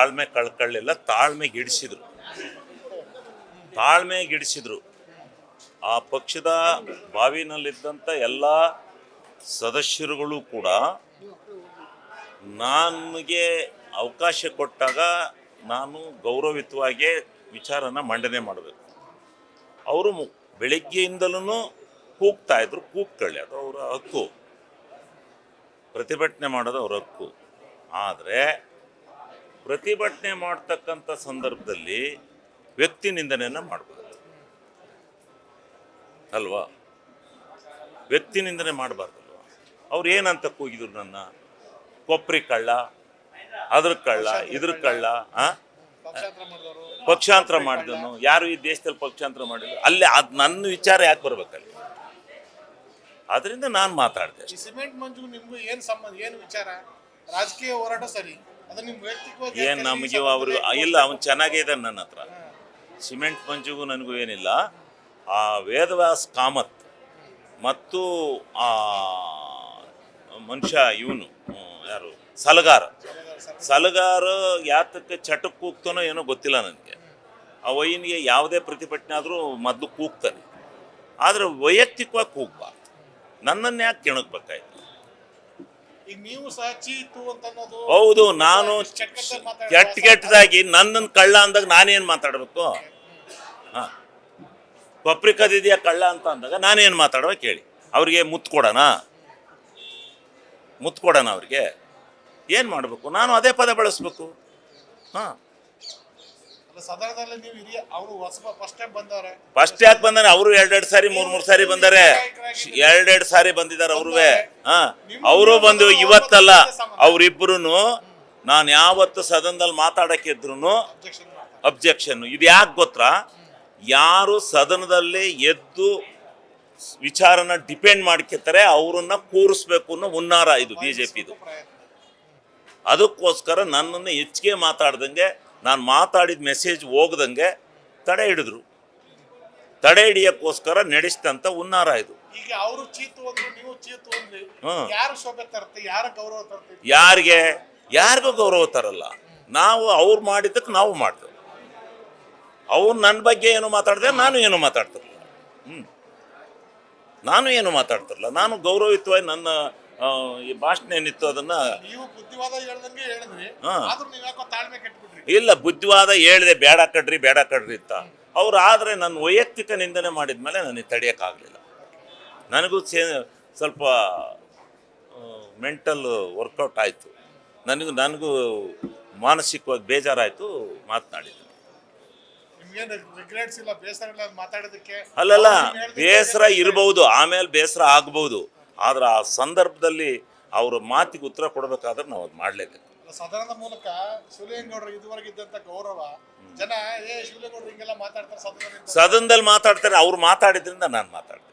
ತಾಳ್ಮೆ ಕಳ್ಕೊಳ್ಳಿಲ್ಲ, ತಾಳ್ಮೆ ಗಿಡಿಸಿದ್ರು. ಆ ಪಕ್ಷದ ಬಾವಿನಲ್ಲಿದ್ದಂಥ ಎಲ್ಲ ಸದಸ್ಯರುಗಳು ಕೂಡ ನನಗೆ ಅವಕಾಶ ಕೊಟ್ಟಾಗ ನಾನು ಗೌರವಿತವಾಗಿ ವಿಚಾರನ ಮಂಡನೆ ಮಾಡಬೇಕು. ಅವರು ಬೆಳಿಗ್ಗೆಯಿಂದಲೂ ಕೂಗ್ತಾ ಇದ್ರು, ಕೂಗ್ಕೊಳ್ಳಿ, ಅದು ಅವರ ಹಕ್ಕು. ಪ್ರತಿಭಟನೆ ಮಾಡೋದು ಅವ್ರ ಹಕ್ಕು. ಆದರೆ ಪ್ರತಿಭಟನೆ ಮಾಡ್ತಕ್ಕಂಥ ಸಂದರ್ಭದಲ್ಲಿ ವ್ಯಕ್ತಿ ನಿಂದನೆಯನ್ನು ಮಾಡಬಾರ್ದು ಅಲ್ವಾ? ವ್ಯಕ್ತಿ ನಿಂದನೆ ಮಾಡಬಾರ್ದಲ್ವ? ಅವ್ರು ಏನಂತ ಕೂಗಿದ್ರು ನನ್ನ? ಕೊಪ್ರಿ ಕಳ್ಳ ಅದ್ರ ಕಳ್ಳ ಇದ್ರ ಕಳ್ಳ ಆ? ಪಕ್ಷಾಂತರ ಮಾಡಿದನು ಯಾರು ಈ ದೇಶದಲ್ಲಿ ಪಕ್ಷಾಂತರ ಮಾಡಿದ್ರು? ಅಲ್ಲಿ ಅದು ನನ್ನ ವಿಚಾರ ಯಾಕೆ ಬರ್ಬೇಕಲ್ಲಿ? ಅದರಿಂದ ನಾನು ಮಾತಾಡಿದೆ ಸಿಮೆಂಟ್ ಮಂಜು ನಿಮ್ಗೂ ಏನು ಸಂಬಂಧ ಏನು ವಿಚಾರ? ರಾಜಕೀಯ ಹೋರಾಟ ಸರಿ. ಏನು ನಮಗೆ ಅವರು ಇಲ್ಲ ಅವ್ನು ಚೆನ್ನಾಗೇ ಇದ್ದಾನೆ ನನ್ನ ಹತ್ರ ಸಿಮೆಂಟ್ ಪಂಚಿಗೂ ನನಗೂ ಏನಿಲ್ಲ. ಆ ವೇದವ್ಯಾಸ್ ಕಾಮತ್ ಮತ್ತು ಆ ಮನುಷ್ಯ ಇವನು ಯಾರು? ಸಲಗಾರ. ಸಲಗಾರ ಯಾತಕ್ಕೆ ಚಟಕ್ಕೆ ಕೂಗ್ತಾನೋ ಏನೋ ಗೊತ್ತಿಲ್ಲ ನನಗೆ. ಆ ವೈನಿಗೆ ಯಾವುದೇ ಪ್ರತಿಭಟನೆ ಆದರೂ ಮದ್ದು ಕೂಗ್ತಾನೆ. ಆದರೆ ವೈಯಕ್ತಿಕವಾಗಿ ಕೂಗ್ಬಾರ್ದು. ನನ್ನನ್ನು ಯಾಕೆ ಕೆಣಕ್ಬೇಕಾಯ್ತು? ಈಗ ನೀವು ಸಹ ಚೀತು ಅಂತ ಅನ್ನೋದು ಹೌದು ನಾನು ಕೆಟ್ಟ ಕೆಟ್ಟದಾಗಿ ನನ್ನನ್ನು ಕಳ್ಳ ಅಂದಾಗ ನಾನೇನು ಮಾತಾಡಬೇಕು? ಹಾಂ. ಕದಿದೆಯಾ ಕಳ್ಳ ಅಂತ ಅಂದಾಗ ನಾನೇನು ಮಾತಾಡ್ಬೇಕು ಹೇಳಿ ಅವ್ರಿಗೆ ಮುತ್ತು ಕೊಡೋಣ ಮುತ್ತು ಕೊಡೋಣ ಅವ್ರಿಗೆ? ಏನು ಮಾಡಬೇಕು? ನಾನು ಅದೇ ಪದ ಬಳಸ್ಬೇಕು. ಹಾಂ. ಸದನದಲ್ಲಿ ನೀವು ಹಿರಿಯ ಅವರು ಹೊಸಬ ಫಸ್ಟ್ ಟೈಮ್ ಬಂದವ್ರೆ. ಫಸ್ಟ್ ಯಾಕೆ ಬಂದಾರೆ ಅವರು ಎರಡೆರಡು ಸಾರಿ ಮೂರ್ ಮೂರ್ ಸಾರಿ ಬಂದಾರೆ. ಎರಡೆರಡು ಸಾರಿ ಬಂದಿದ್ದಾರೆ ಅವ್ರುವೆ. ಹಾ ಅವರು ಬಂದು ಇವತ್ತಲ್ಲ ಅವ್ರಿಬ್ರು ನಾನು ಯಾವತ್ತು ಸದನದಲ್ಲಿ ಮಾತಾಡಕ್ಕಿದ್ರು ಅಬ್ಜೆಕ್ಷನ್ ಇದು ಯಾಕೆ ಗೊತ್ತಾ? ಯಾರು ಸದನದಲ್ಲಿ ಎದ್ದು ವಿಚಾರನ ಡಿಪೆಂಡ್ ಮಾಡ್ಕೊತಾರೆ ಅವರನ್ನ ಕೂರಿಸ್ಬೇಕು ಅನ್ನೋ ಹುನ್ನಾರ ಇದು ಬಿ ಜೆ ಪಿದು ಅದಕ್ಕೋಸ್ಕರ ನನ್ನನ್ನು ಹೆಚ್ಚಿಗೆ ಮಾತಾಡ್ದಂಗೆ ನಾನು ಮಾತಾಡಿದ ಮೆಸೇಜ್ ಹೋಗ್ದಂಗೆ ತಡೆ ಹಿಡಿದ್ರು. ತಡೆ ಹಿಡಿಯಕ್ಕೋಸ್ಕರ ನಡೆಸಿದಂಥ ಹುನ್ನಾರ ಇದು. ಈಗ ಅವರು ಚೀತು ಅಂದ್ರು ನೀವು ಚೀತು ಅಂದ್ರಿ ಹ್ಮ್. ಯಾರು ಶೋಭೆ ತರ್ತೆ ಯಾರ ಗೌರವ ತರ್ತೀವಿ ಯಾರಿಗೆ? ಯಾರಿಗೂ ಗೌರವ ತರಲ್ಲ. ನಾವು ಅವ್ರು ಮಾಡಿದ್ದಕ್ಕೆ ನಾವು ಮಾಡ್ತೇವೆ. ಅವ್ರು ನನ್ನ ಬಗ್ಗೆ ಏನು ಮಾತಾಡಿದೆ ನಾನು ಏನು ಮಾತಾಡ್ತಿರಲಿಲ್ಲ. ಹ್ಞೂ ನಾನು ಏನು ಮಾತಾಡ್ತಿರಲಿಲ್ಲ. ನಾನು ಗೌರವಯುತವಾಗಿ ನನ್ನ ಈ ಭಾಷಣ ಏನಿತ್ತು ಅದನ್ನ? ನೀವು ಬುದ್ಧಿವಾದ ಹೇಳ್ದಂಗೆ ಹೇಳಿದ್ರಿ. ಹಾ. ಆದ್ರೂ ನೀವ್ ಯಾಕೋ ತಾಳ್ಮೆ ಕೆಟ್ಬಿಟ್ರಿ? ಇಲ್ಲ ಬುದ್ಧಿವಾದ ಹೇಳಿದೆ ಬೇಡ ಕಡ್ರಿ ಬೇಡ ಕಡ್ರಿ ಅಂತ. ಅವ್ರು ಆದರೆ ನನ್ನ ವೈಯಕ್ತಿಕ ನಿಂದನೆ ಮಾಡಿದ ಮೇಲೆ ನನಗೆ ತಡೆಯೋಕ್ಕಾಗಲಿಲ್ಲ. ನನಗೂ ಸೇ ಸ್ವಲ್ಪ ಮೆಂಟಲ್ ವರ್ಕೌಟ್ ಆಯಿತು. ನನಗೂ ನನಗೂ ಮಾನಸಿಕವಾಗಿ ಬೇಜಾರಾಯಿತು ಮಾತನಾಡಿದ್ದೀನಿ ಅಲ್ಲಲ್ಲ ಬೇಸರ ಇರಬಹುದು ಆಮೇಲೆ ಬೇಸರ ಆಗ್ಬೋದು. ಆದ್ರೆ ಆ ಸಂದರ್ಭದಲ್ಲಿ ಅವರ ಮಾತಿಗೆ ಉತ್ತರ ಕೊಡಬೇಕಾದ್ರೆ ನಾವು ಅದು ಮಾಡಲೇಬೇಕು. ಸದನದ ಮೂಲಕ ಶಿವಲಿಂಗೌಡರು ಇದುವರೆಗೆ ಇದ್ದಂತ ಗೌರವ ಜನ ಏ ಶಿವಲಿಂಗೌಡರು ಹಿಂಗೆಲ್ಲ ಮಾತಾಡ್ತಾರೆ ಸದನದಲ್ಲಿ ಮಾತಾಡ್ತಾರೆ ಅವ್ರು ಮಾತಾಡಿದ್ರಿಂದ ನಾನು ಮಾತಾಡ್ತೀನಿ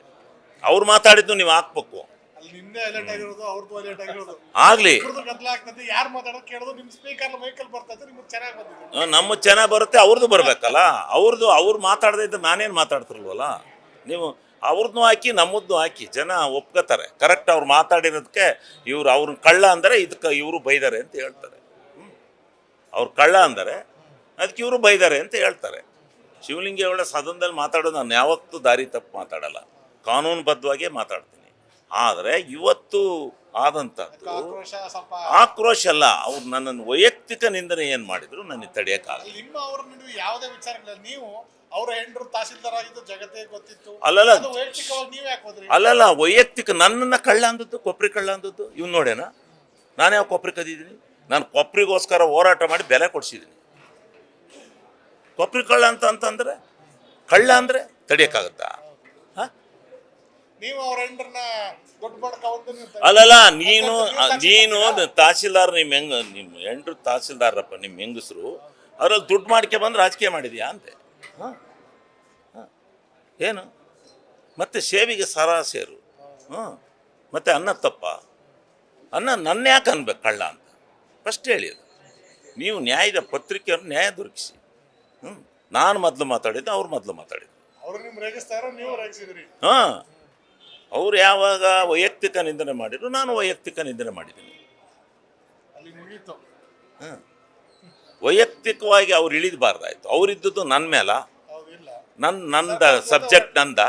ಅವ್ರು ಮಾತಾಡಿದ್ದು ನೀವು ಹಾಕ್ಬೇಕು. ಅಲ್ಲಿ ಹೈಲೈಟ್ ಆಗಿರೋದು ಅವ್ರದ್ದು ಹೈಲೈಟ್ ಆಗಿರೋದು. ಆಗ್ಲಿ. ಯಾರು ಮಾತಾಡೋದು ಕೇಳೋದು ನಿಮ್ಮ ಸ್ಪೀಕರ್ ಮೈಕಲ್ ಬರ್ತದೆ ನಿಮ್ಗೆ ಚೆನ್ನಾಗಿ ಬಂದಿದೆ. ನಮ್ಮ ಚೆನ್ನಾಗಿ ಬರುತ್ತೆ ಅವ್ರದ್ದು ಬರ್ಬೇಕಲ್ಲ. ಅವ್ರದ್ದು ಅವ್ರು ಮಾತಾಡದೇ ಇದ್ರೆ ನಾನೇನು ಮಾತಾಡ್ತಿರ್ಲ್ವಲ್ಲ? ನೀವು ಅವ್ರದ್ದು ಹಾಕಿ ನಮ್ಮದ್ದು ಹಾಕಿ ಜನ ಒಪ್ಕೋತಾರೆ. ಕರೆಕ್ಟ್ ಅವ್ರು ಮಾತಾಡಿರೋದಕ್ಕೆ ಇವ್ರು ಅವ್ರನ್ನ ಕಳ್ಳ ಅಂದರೆ ಇದಕ್ಕೆ ಇವರು ಬೈದಾರೆ ಅಂತ ಹೇಳ್ತಾರೆ. ಅವ್ರು ಕಳ್ಳ ಅಂದರೆ ಅದಕ್ಕೆ ಇವರು ಬೈದಾರೆ ಅಂತ ಹೇಳ್ತಾರೆ. ಶಿವಲಿಂಗೇಗೌಡ ಸದನದಲ್ಲಿ ಮಾತಾಡೋದು ನಾನು ಯಾವತ್ತೂ ದಾರಿ ತಪ್ಪು ಮಾತಾಡಲ್ಲ. ಕಾನೂನುಬದ್ಧವಾಗೇ ಮಾತಾಡ್ತೀನಿ. ಆದರೆ ಇವತ್ತು ಆದಂಥದ್ದು ಆಕ್ರೋಶ ಅಲ್ಲ. ಅವ್ರು ನನ್ನನ್ನು ವೈಯಕ್ತಿಕ ನಿಂದನೆ ಏನು ಮಾಡಿದ್ರು ನನಗೆ ತಡೆಯೋಕ್ಕಾಗಲ್ಲ. ಯಾವುದೇ ವಿಚಾರಗಳಲ್ಲಿ. ನೀವು ಅವರ ಹೆಂಡ್ರು ತಹಸೀಲ್ದಾರ್ ಆಗಿದ್ದು ಜಗತ್ತೇ ಗೊತ್ತಿತ್ತು. ಅಲ್ಲಲ್ಲ. ವೈಯಕ್ತಿಕವಾಗಿ ನೀವ್ ಅಲ್ಲಲ್ಲ ವೈಯಕ್ತಿಕ ನನ್ನನ್ನ ಕಳ್ಳ ಅಂದದ್ದು ಕೊಪ್ರಿ ಕಳ್ಳ ಅಂದದ್ದು ಇವ್ನು ನೋಡೇನ? ನಾನು ಯಾವ ಕೊಪ್ರಿ ಕದಿದ್ದೀನಿ? ನಾನು ಕೊಪ್ರಿಗೋಸ್ಕರ ಹೋರಾಟ ಮಾಡಿ ಬೆಲೆ ಕೊಡಿಸಿದ್ದೀನಿ ಕೊಪ್ರಿ ಕಳ್ಳ ಅಂತ ಅಂತಂದ್ರೆ ಕಳ್ಳ ಅಂದರೆ ತಡಿಯೋಕ್ಕಾಗತ್ತಾ? ಹಾಂ? ನೀವು ಅವ್ರ ಹೆಂಡ್ರನ್ನ ಅಲ್ಲಲ್ಲ ನೀನು ನೀನು ತಹಸೀಲ್ದಾರ್ ನಿಮ್ಮ ಹೆಂಗ ನಿಮ್ಮ ಹೆಂಡ್ರು ತಹಸೀಲ್ದಾರಪ್ಪ ನಿಮ್ಮ ಹೆಂಗಸರು ಅದ್ರಲ್ಲಿ ದುಡ್ಡು ಮಾಡ್ಕೆ ಬಂದು ರಾಜಕೀಯ ಮಾಡಿದ್ಯಾ ಅಂತೆ ಹಾಂ ಏನು? ಮತ್ತೆ ಸೇವಿಗೆ ಸರ ಸೇರು ಹ್ಞೂ. ಮತ್ತೆ ಅನ್ನ ತಪ್ಪ. ಅನ್ನ ನನ್ನ ಯಾಕೆ ಅನ್ಬೇಕು ಕಳ್ಳ ಅಂತ? ಫಸ್ಟ್ ಹೇಳಿ ಅದು. ನೀವು ನ್ಯಾಯದ ಪತ್ರಿಕೆಯವರು ನ್ಯಾಯ ದೊರಕಿಸಿ. ಹ್ಞೂ. ನಾನು ಮೊದಲು ಮಾತಾಡಿದ್ದೆ ಅವ್ರು ಮೊದಲು ಮಾತಾಡಿದ್ದು. ಹಾಂ ಅವ್ರು ಯಾವಾಗ ವೈಯಕ್ತಿಕ ನಿಂದನೆ ಮಾಡಿದ್ರು ನಾನು ವೈಯಕ್ತಿಕ ನಿಂದನೆ ಮಾಡಿದ್ದೀನಿ. ಹಾಂ ವೈಯಕ್ತಿಕವಾಗಿ ಅವ್ರು ಇಳಿದಬಾರ್ದಾಯ್ತು. ಅವರಿದ್ದುದು ನನ್ನ ಮೇಲ ನನ್ನ ನಂದ ಸಬ್ಜೆಕ್ಟ್ ನಂದ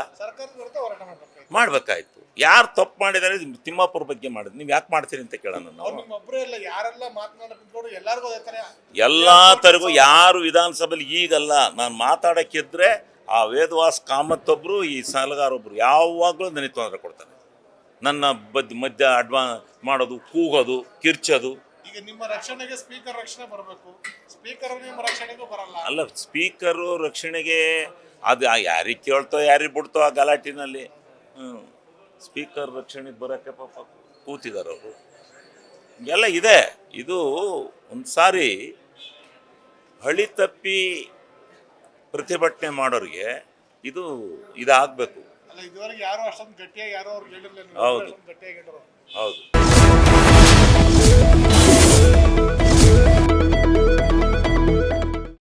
ಮಾಡ್ಬೇಕಾಯ್ತು. ಯಾರು ತಪ್ಪು ಮಾಡಿದ್ದಾರೆ ತಿಮ್ಮಾಪುರ ಬಗ್ಗೆ ಮಾಡಿದ್ರು ನೀವು ಯಾಕೆ ಮಾಡ್ತೀರಿ ಅಂತ ಕೇಳೋಣ ನಾವು. ಎಲ್ಲ ತರಗೂ ಯಾರು ವಿಧಾನಸಭೆಯಲ್ಲಿ ಈಗಲ್ಲ. ನಾನು ಮಾತಾಡೋಕ್ಕಿದ್ರೆ ಆ ವೇದವಾಸ್ ಕಾಮತ್ತೊಬ್ಬರು ಈ ಸಲಗಾರೊಬ್ಬರು ಯಾವಾಗಲೂ ನನಗೆ ತೊಂದರೆ ಕೊಡ್ತಾರೆ. ನನ್ನ ಬದ್ ಮಧ್ಯ ಅಡ್ವಾ ಮಾಡೋದು ಕೂಗೋದು ಕಿರ್ಚೋದು. ಈಗ ನಿಮ್ಮ ರಕ್ಷಣೆಗೆ ಸ್ಪೀಕರ್ ರಕ್ಷಣೆ ಬರಬೇಕು. ಸ್ಪೀಕರ್ ನಿಮ್ಮ ರಕ್ಷಣೆಗೂ ಬರಲ್ಲ. ಅಲ್ಲ ಸ್ಪೀಕರು ರಕ್ಷಣೆಗೆ ಅದು ಯಾರಿಗೆ ಕೇಳ್ತೋ ಯಾರಿಗೆ ಬಿಡ್ತೋ ಆ ಗಲಾಟಿನಲ್ಲಿ? ಹ್ಞೂ ಸ್ಪೀಕರ್ ರಕ್ಷಣೆಗೆ ಬರೋಕ್ಕೆ ಪಾಪ ಕೂತಿದ್ದಾರೆ ಅವರು. ಎಲ್ಲ ಇದೆ. ಇದು ಒಂದು ಸಾರಿ ಹಳಿ ತಪ್ಪಿ ಪ್ರತಿಭಟನೆ ಮಾಡೋರಿಗೆ ಇದು ಇದಾಗಬೇಕು. ಅಲ್ಲ ಇದುವರೆಗೆ ಯಾರು ಅಷ್ಟೊಂದು ಗಟ್ಟಿಯಾಗಿ ಯಾರು ಅವ್ರಿಗೆ ಹೇಳಿರ್ಲಿಲ್ಲ ಹೌದು. ಗಟ್ಟಿಯಾಗಿ ಹೌದು.